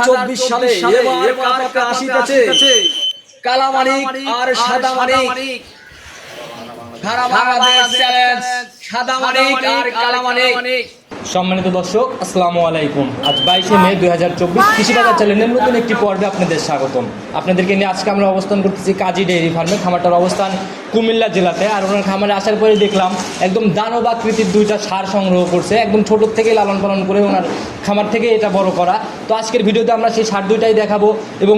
চব্বিশ সালে এবার কার কার আসিতেছে কালামানিক আর সাদা মানিক ভাড়া বাংলাদেশ চ্যালেঞ্জ সাদা আর সম্মানিত দর্শক আসসালামু আলাইকুম। আজ বাইশে মে দুই হাজার চব্বিশ কৃষি বাজার চ্যানেলের নতুন একটি পর্বে আপনাদের স্বাগতম। আপনাদেরকে নিয়ে আজকে আমরা অবস্থান করতেছি কাজী ডেয়ারি ফার্মে খামারটার অবস্থান কুমিল্লা জেলাতে। আর ওনার খামারে আসার পরে দেখলাম একদম দানব আকৃতির দুইটা সার সংগ্রহ করছে একদম ছোট থেকে লালন পালন করে ওনার খামার থেকে এটা বড় করা। তো আজকের ভিডিওতে আমরা সেই সার দুইটাই দেখাবো এবং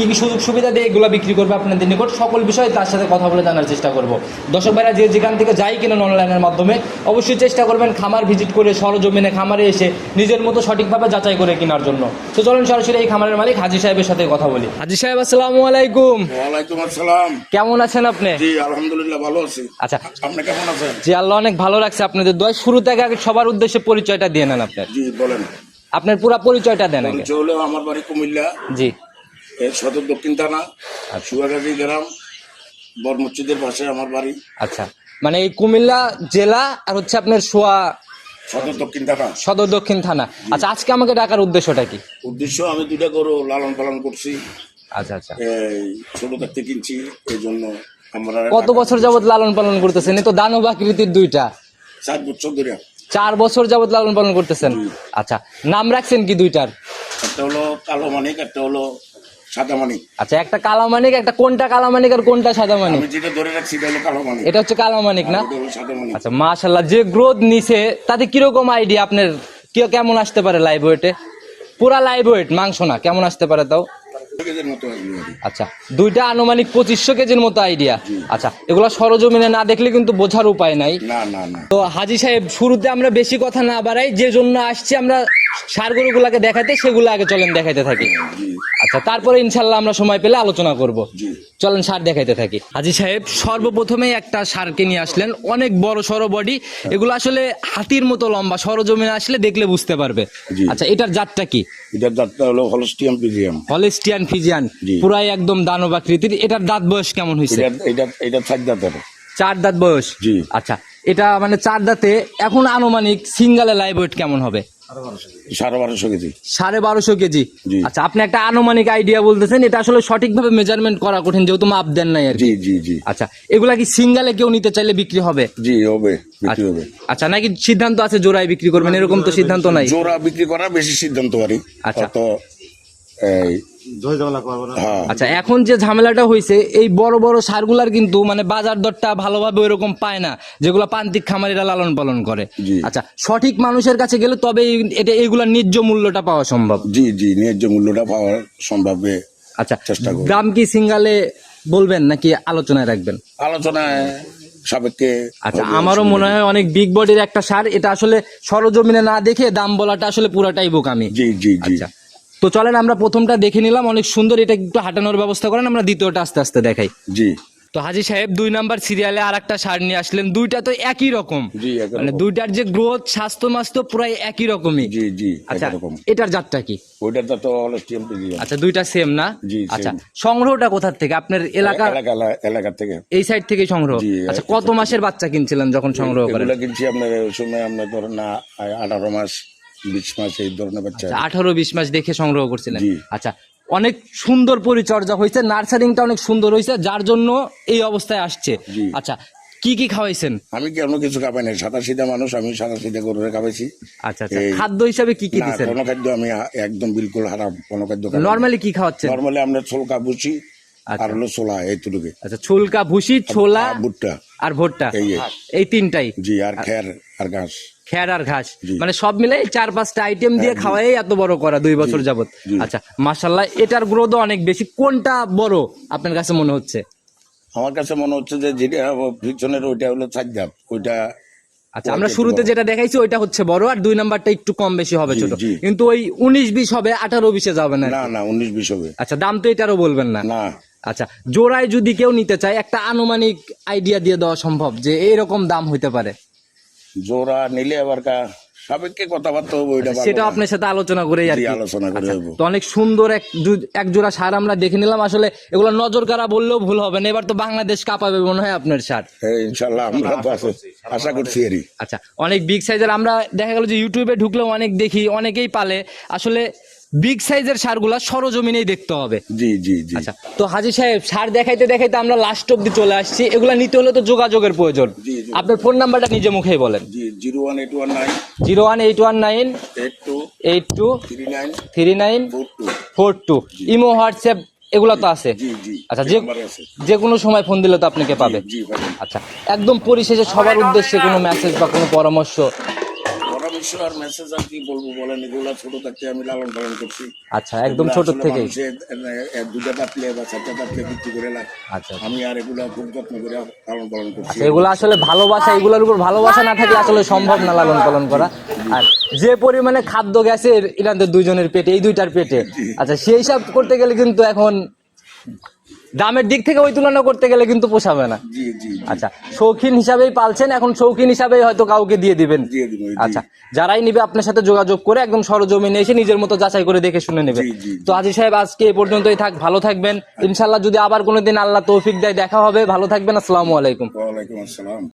কী কী সুযোগ সুবিধা দিয়ে এগুলো বিক্রি করবে আপনাদের নিকট? সকল বিষয়ে তার সাথে কথা বলে জানার চেষ্টা করব। দর্শক ভাইরা যে যেখান থেকে যাই কিনেন অনলাইনের মাধ্যমে অবশ্যই চেষ্টা করবেন খামার ভিজিট করে সরজমিনে খামারে এসে নিজের মতো সঠিকভাবে যাচাই করে কেনার জন্য। তো চলুন সরাসরি এই খামারের মালিক হাজি সাহেবের সাথে কথা বলি। হাজি সাহেব আসসালামু আলাইকুম। ওয়ালাইকুম আসসালাম। কেমন আছেন আপনি? জি আলহামদুলিল্লাহ ভালো আছি। আচ্ছা। আপনি কেমন আছেন? জি আল্লাহ অনেক ভালো রাখছে আপনাদের দয় শুরু থেকে আগে সবার উদ্দেশ্যে পরিচয়টা দিয়ে নেন আপনার। জি বলেন। আপনার পুরো পরিচয়টা দেন আগে। আমার বাড়ি কুমিল্লা। জি। এর সদর দক্ষিণ থানা সুয়াগাজী গ্রাম বড় মসজিদের পাশে আমার বাড়ি। আচ্ছা। মানে এই কুমিল্লা জেলা আর হচ্ছে আপনার সোয়া সদর দক্ষিণ থানা। সদর দক্ষিণ থানা। আচ্ছা আজকে আমাকে ডাকার উদ্দেশ্যটা কি? উদ্দেশ্য আমি দুইটা গরু লালন পালন করছি। আচ্ছা আচ্ছা। এই ছোট থাকতে কিনছি এই জন্য আমরা কত বছর যাবত লালন পালন করতেছেন? এই তো দানব আকৃতির দুইটা। চার বছর ধরে। চার বছর যাবত লালন পালন করতেছেন? আচ্ছা নাম রাখছেন কি দুইটার? একটা হলো কালো মানিক একটা হলো সাদা মানিক আচ্ছা একটা একটা কোনটা আর কোনটা সাদা মানিক যেটা ধরে রাখছি এটা হলো কালো মানিক এটা হচ্ছে না? সাদা মানিক আচ্ছা যে গ্রোথ নিছে তাতে কীরকম আইডিয়া আপনার? কি কেমন আসতে পারে লাইভ ওয়েটে পুরা লাইভ ওয়েট মাংস না কেমন আসতে পারে তাও। আচ্ছা দুইটা আনুমানিক পঁচিশশো কেজির মতো আইডিয়া আচ্ছা এগুলো সরজমিনে না দেখলে কিন্তু বোঝার উপায় নাই। তো হাজি সাহেব শুরুতে আমরা বেশি কথা না বাড়াই যে জন্য আসছি আমরা সার গরুগুলাকে দেখাতে সেগুলো আগে চলেন দেখাইতে থাকি। আচ্ছা তারপরে ইনশাল্লাহ আমরা সময় পেলে আলোচনা করব। চলেন সার দেখাইতে থাকি। হাজি সাহেব সর্বপ্রথমেই একটা সারকে নিয়ে আসলেন। অনেক বড় সড় বডি এগুলো আসলে হাতির মতো লম্বা সরজমিনে আসলে দেখলে বুঝতে পারবে। আচ্ছা এটার জাতটা কি? এটার দাঁতটা হলো হলস্টিয়াম পিজিয়াম হলেস্টিয়ান ফিজিয়ান পুরাই একদম দানব আকৃতির। এটার দাঁত বয়স কেমন হয়েছে এটা এটা এটা চার দাঁতের। চার দাঁত বয়স? জি। আচ্ছা এটা মানে চার দাঁতে এখন আনুমানিক সিঙ্গালে লাইভ ওয়েট কেমন হবে? সাড়ে বারোশো কেজি। সাড়ে বারোশো কেজি? আচ্ছা আপনি একটা আনুমানিক আইডিয়া বলতেছেন এটা আসলে সঠিকভাবে মেজারমেন্ট করা কঠিন যেহেতু মাপ দেন নাই আর। জি জি জি। আচ্ছা এগুলা কি সিঙ্গালে কেউ নিতে চাইলে বিক্রি হবে? জি হবে বিক্রি হবে। আচ্ছা নাকি সিদ্ধান্ত আছে জোড়ায় বিক্রি করবেন? এরকম তো সিদ্ধান্ত নাই। জোড়া বিক্রি করা বেশি সিদ্ধান্ত আচ্ছা। অত এই আচ্ছা এখন যে ঝামেলাটা হয়েছে এই বড় বড় সারগুলার কিন্তু মানে বাজার দরটা ভালোভাবে ওইরকম পায় না যেগুলো প্রান্তিক খামারিরা লালন পালন করে। আচ্ছা সঠিক মানুষের কাছে গেলে তবে এটা এগুলার ন্যায্য মূল্যটা পাওয়া সম্ভব। জি জি ন্যায্য মূল্যটা পাওয়া সম্ভব। আচ্ছা চেষ্টা করব। দাম কি সিঙ্গালে বলবেন নাকি আলোচনায় রাখবেন? আলোচনায় আচ্ছা আমারও মনে হয় অনেক বিগ বডির একটা সার এটা আসলে সরজমিনে না দেখে দাম বলাটা আসলে পুরাটাই বোকামি। জি জি জি। আচ্ছা। তো চলেন আমরা প্রথমটা দেখে নিলাম। অনেক সুন্দর এটা একটু হাঁটানোর ব্যবস্থা করেন আমরা দ্বিতীয়টা আস্তে আস্তে দেখাই। জি। তো হাজি সাহেব দুই নাম্বার সিরিয়ালে আর একটা সার নিয়ে আসলেন। দুইটা তো একই রকম। মানে দুইটার যে গ্রোথ স্বাস্থ্য মাস্তো পুরাই একই রকমই। জি জি আচ্ছা এটার জাতটা কি? ওইটার তো হলস্টিয়াম পিজিয়াম আচ্ছা দুইটা সেম না? জি, আচ্ছা সংগ্রহটা কোথার থেকে? আপনার এলাকা এলাকা থেকে। এই সাইড থেকে সংগ্রহ? আচ্ছা কত মাসের বাচ্চা কিনছিলেন যখন সংগ্রহ করেন? কিনছি আপনার সময় আপনার ধরেন না আঠারো মাস বিশ মাস এই ধরনের বাচ্চা আঠারো বিশ মাস দেখে সংগ্রহ করছিলেন। আচ্ছা অনেক সুন্দর পরিচর্যা হয়েছে নার্সারিংটা অনেক সুন্দর হয়েছে যার জন্য এই অবস্থায় আসছে। আচ্ছা কি কি খাওয়াইছেন? আমি কি অন্য কিছু খাবাই নাই সাদা সিধা মানুষ আমি সাদা সিধা করে খাবাইছি আচ্ছা আচ্ছা খাদ্য হিসাবে কি কি না দিচ্ছেন কোনো খাদ্য আমি একদম বিলকুল হারাম কোনো খাদ্য নর্মালি কি খাওয়াচ্ছেন? নর্মালি আমরা ছোলকা আচ্ছা। আর হলো ছোলা এইটুকুকে আচ্ছা ছুলকা ভুসি ছোলা ভুট্টা। আর ভুট্টা। এই তিনটাই। জি আর খের আর ঘাস। খের আর ঘাস। হ্যাঁ, মানে সব মিলে চার পাঁচটা আইটেম দিয়ে খাওয়াই এত বড় করা দুই বছর যাবত আচ্ছা মাসাল্লাহ এটার গ্রোথ অনেক বেশি। কোনটা বড় আপনার কাছে মনে হচ্ছে? আমার কাছে মনে হচ্ছে যে যেটা পিছনের ওইটা হলো চারদাপ ওইটা আচ্ছা আমরা শুরুতে যেটা দেখাইছি ওইটা হচ্ছে বড় আর দুই নাম্বারটা একটু কম বেশি হবে ছোট। কিন্তু ওই উনিশ বিশ হবে আঠারো বিশে যাবে না না না উনিশ বিশ হবে। আচ্ছা দাম তো এটারও বলবেন না। না। আচ্ছা জোড়ায় যদি কেউ নিতে চায় একটা আনুমানিক আইডিয়া দিয়ে দেওয়া সম্ভব যে এইরকম দাম হইতে পারে। জোড়া নিলে আবার কা কথাবার্তা হবে ওইটা সেটা। আপনার সাথে আলোচনা করে আর কি। আলোচনা করে আচ্ছা, তো অনেক সুন্দর এক এক জোড়া সার আমরা দেখে নিলাম। আসলে এগুলো নজর কারা বললেও ভুল হবে না এবার তো বাংলাদেশ কাঁপাবে মনে হয় আপনার সার। হ্যাঁ ইনশাল্লাহ আমরা আশা করছি এরই। আচ্ছা অনেক বিগ সাইজের আমরা দেখা গেল যে ইউটিউবে ঢুকলেও অনেক দেখি অনেকেই পালে। আসলে বিগ সাইজের সারগুলা সরজমিনেই দেখতে হবে। জি জি জি। আচ্ছা তো হাজি সাহেব সার দেখাইতে দেখাইতে আমরা লাস্ট অব্দি চলে আসছি। এগুলা নিতে হলে তো যোগাযোগের প্রয়োজন। আপনার ফোন নাম্বারটা নিজে মুখেই বলেন। জি zero one eight one nine zero one eight one nine eight two eight two three nine three nine four two four two imo WhatsApp এগুলো তো আছে। জি জি আচ্ছা যে যে কোনো সময় ফোন দিলে তো আপনাকে পাবে। আচ্ছা একদম পরিশেষে সবার উদ্দেশ্যে কোনো মেসেজ বা কোনো পরামর্শ আর মেসেজ আর কি বলব বলেন এগুলা ছোট থাকতে আমি লালন পালন করছি। আচ্ছা একদম ছোট এ, দুটা পাতলে বা চারটা পাতলে বিক্রি করে লাগ আচ্ছা আমি আর এগুলা খুব যত্ন করে লালন পালন করছি। এগুলো আসলে ভালোবাসা এগুলোর উপর ভালোবাসা না থাকলে আসলে সম্ভব না লালন পালন করা। আর যে পরিমাণে খাদ্য গেছে ইনাদের দুইজনের পেটে এই দুইটার পেটে আচ্ছা সেই হিসাব করতে গেলে কিন্তু এখন দামের দিক থেকে ওই তুলনা করতে গেলে কিন্তু পোষাবে না। আচ্ছা শৌখিন হিসাবেই পালছেন এখন শৌখিন হিসাবে হয়তো কাউকে দিয়ে দিবেন। আচ্ছা যারাই নিবে আপনার সাথে যোগাযোগ করে একদম সরজমিনে এসে নিজের মতো যাচাই করে দেখে শুনে নেবে। তো আজি সাহেব আজকে এ পর্যন্তই থাক ভালো থাকবেন। ইনশাল্লাহ যদি আবার কোনোদিন আল্লাহ তৌফিক দেয় দেখা হবে। ভালো থাকবেন আসসালামু আলাইকুম। ওয়ালাইকুম আসসালাম।